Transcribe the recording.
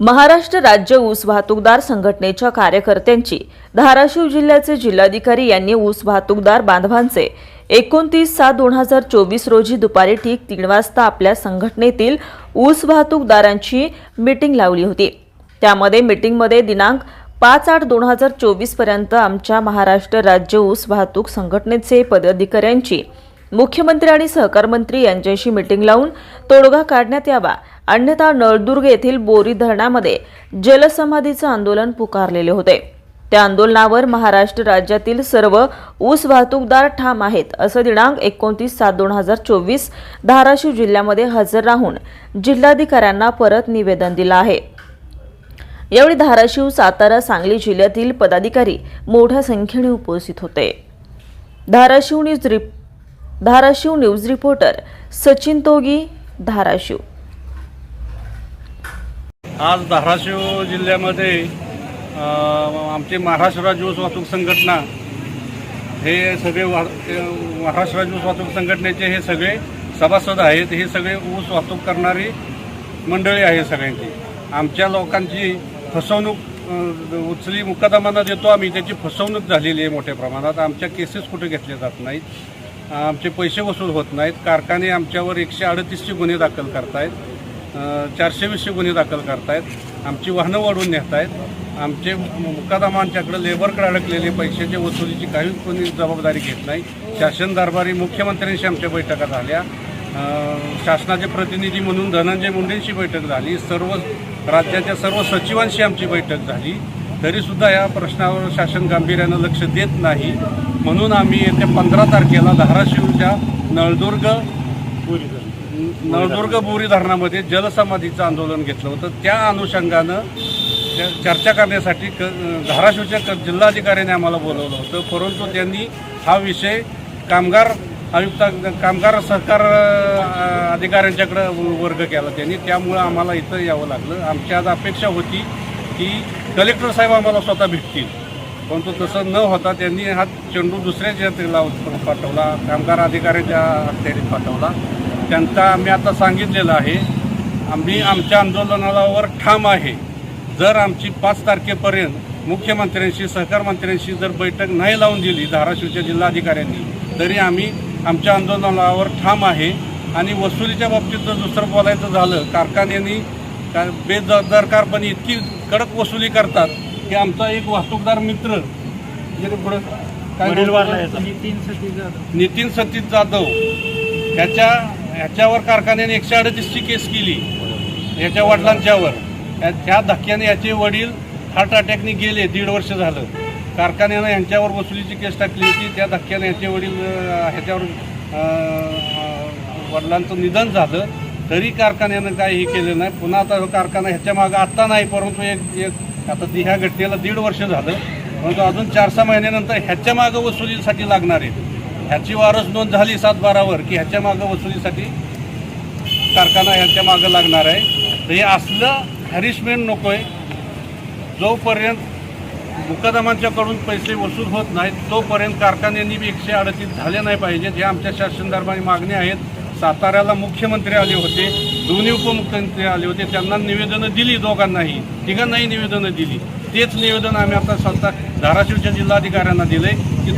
महाराष्ट्र राज्य ऊस वाहतूकदार संघटनेच्या कार्यकर्त्यांची धाराशिव जिल्ह्याचे जिल्हाधिकारी यांनी ऊस वाहतूकदार बांधवांचे एकोणतीस सात दोन हजार चोवीस रोजी दुपारी ठीक तीन वाजता आपल्या संघटनेतील ऊस वाहतूकदारांची मीटिंग लावली होती. त्यामध्ये मीटिंगमध्ये दिनांक पाच आठ दोन हजार चोवीसपर्यंत आमच्या महाराष्ट्र राज्य ऊस वाहतूक संघटनेचे पदाधिकाऱ्यांची मुख्यमंत्री आणि सहकार मंत्री यांच्याशी मीटिंग लावून तोडगा काढण्यात यावा अन्यथा नळदुर्ग येथील बोरी धरणामध्ये जलसमाधीचं आंदोलन पुकारलेले होते. त्या आंदोलनावर महाराष्ट्र राज्यातील सर्व ऊस वाहतूकदार ठाम आहेत असं दिनांक एकोणतीस सात दोन हजार चोवीस धाराशिव जिल्ह्यामध्ये हजर राहून जिल्हाधिकाऱ्यांना परत निवेदन दिलं आहे. यावेळी धाराशिव सातारा सांगली जिल्ह्यातील पदाधिकारी मोठ्या संख्येने उपस्थित होते. Dharashiv news rep Dharashiv news reporter Sachin Togi Dharashiv. आज धाराशिव जिल्ह्यामध्ये आमची महाराष्ट्र राज्य ऊस वाहतूक संघटना हे सगळे वा महाराष्ट्र राज्य ऊस वाहतूक संघटनेचे हे सगळे सभासद आहेत हे सगळे ऊस वाहतूक करणारी मंडळी आहे सगळ्यांची. आमच्या लोकांची फसवणूक उचली मुकदमांना देतो आम्ही त्याची फसवणूक झालेली आहे मोठ्या प्रमाणात. आमच्या केसेस कुठे घेतल्या जात नाहीत. आमचे पैसे वसूल होत नाहीत. कारखाने आमच्यावर एकशे अडतीसचे गुन्हे दाखल करतायत. चारशे वीसशे गुन्हे दाखल करतायत. आमची वाहनं वाढवून नेत आहेत आमचे मुकादामांच्याकडे लेबरकडे अडकलेले पैशाच्या वसुलीची काही कोणी जबाबदारी घेत नाही. शासन दरबारी मुख्यमंत्र्यांशी आमच्या बैठका झाल्या. शासनाचे प्रतिनिधी म्हणून धनंजय मुंडेंशी बैठक झाली. सर्व राज्याच्या सर्व सचिवांशी आमची बैठक झाली. तरीसुद्धा या प्रश्नावर शासन गांभीर्यानं लक्ष देत नाही. म्हणून आम्ही येत्या पंधरा तारखेला धाराशिवच्या नळदुर्ग नळदुर्ग बोरी धरणामध्ये जलसमाधीचं आंदोलन घेतलं होतं. त्या अनुषंगानं चर्चा करण्यासाठी क धाराशिवच्या क जिल्हाधिकाऱ्याने आम्हाला बोलवलं होतं. परंतु त्यांनी हा विषय कामगार आयुक्त कामगार सहकार अधिकाऱ्यांच्याकडं वर्ग केला त्यांनी. त्यामुळं आम्हाला इथं यावं लागलं. आमची आज अपेक्षा होती की कलेक्टर साहेब आम्हाला स्वतः भेटतील. परंतु तसं न होता त्यांनी हा चेंडू दुसऱ्याच्या जनतेला पाठवला. कामगार अधिकाऱ्याच्या अखत्यारीत पाठवला. त्यांचा आम्ही आता सांगितलेलं आहे आम्ही आमच्या आंदोलनावर ठाम आहे. जर आमची पाच तारखेपर्यंत मुख्यमंत्र्यांशी सहकार मंत्र्यांशी जर बैठक नाही लावून दिली धाराशिवच्या जिल्हाधिकाऱ्यांनी तरी आम्ही आमच्या आंदोलनावर ठाम आहे. आणि वसुलीच्या बाबतीत जर दुसरं बोलायचं झालं कारखान्यांनी का बेजबाबदारकारपणे इतकी कडक वसुली करतात की आमचा एक वाहतूकदार मित्र जे पुढं काय? नितीन सतीश जाधव. ह्याच्या ह्याच्यावर कारखान्याने एकशे अडतीसची केस केली. ह्याच्या वडिलांच्यावर. त्या- त्या धक्क्याने याचे वडील हार्ट अटॅकने गेले दीड वर्ष झालं. कारखान्यानं ह्यांच्यावर वसुलीची केस टाकली होती. त्या धक्क्याने ह्याचे वडील ह्याच्यावर वडिलांचं निधन झालं. तरी कारखान्यानं काही हे केलं नाही. पुन्हा आता हा कारखाना ह्याच्या मागं आत्ता नाही परंतु एक एक आता ती ह्या घटनेला दीड वर्ष झालं परंतु अजून चार सहा महिन्यानंतर ह्याच्या मागं वसुलीसाठी लागणार आहे ह्याची वारस नोंद झाली सात बारावर की ह्याच्या मागं वसुलीसाठी कारखाना ह्याच्या मागं लागणार आहे. तर हे असलं हॅरिसमेंट नको आहे जोपर्यंत मुकदमांच्याकडून पैसे वसूल होत नाहीत तोपर्यंत कारखान्यांनी बी एकशे अडतीस झाले नाही पाहिजेत. हे आमच्या शासन दरबारी मागण्या आहेत. साताऱ्याला मुख्यमंत्री आले होते. दोन्ही उपमुख्यमंत्री आले होते त्यांना निवेदनं दिली दोघांनाही. तिघांनाही निवेदनं दिली. तेच निवेदन आम्ही आता स्वतः धाराशिवच्या जिल्हाधिकाऱ्यांना दिले की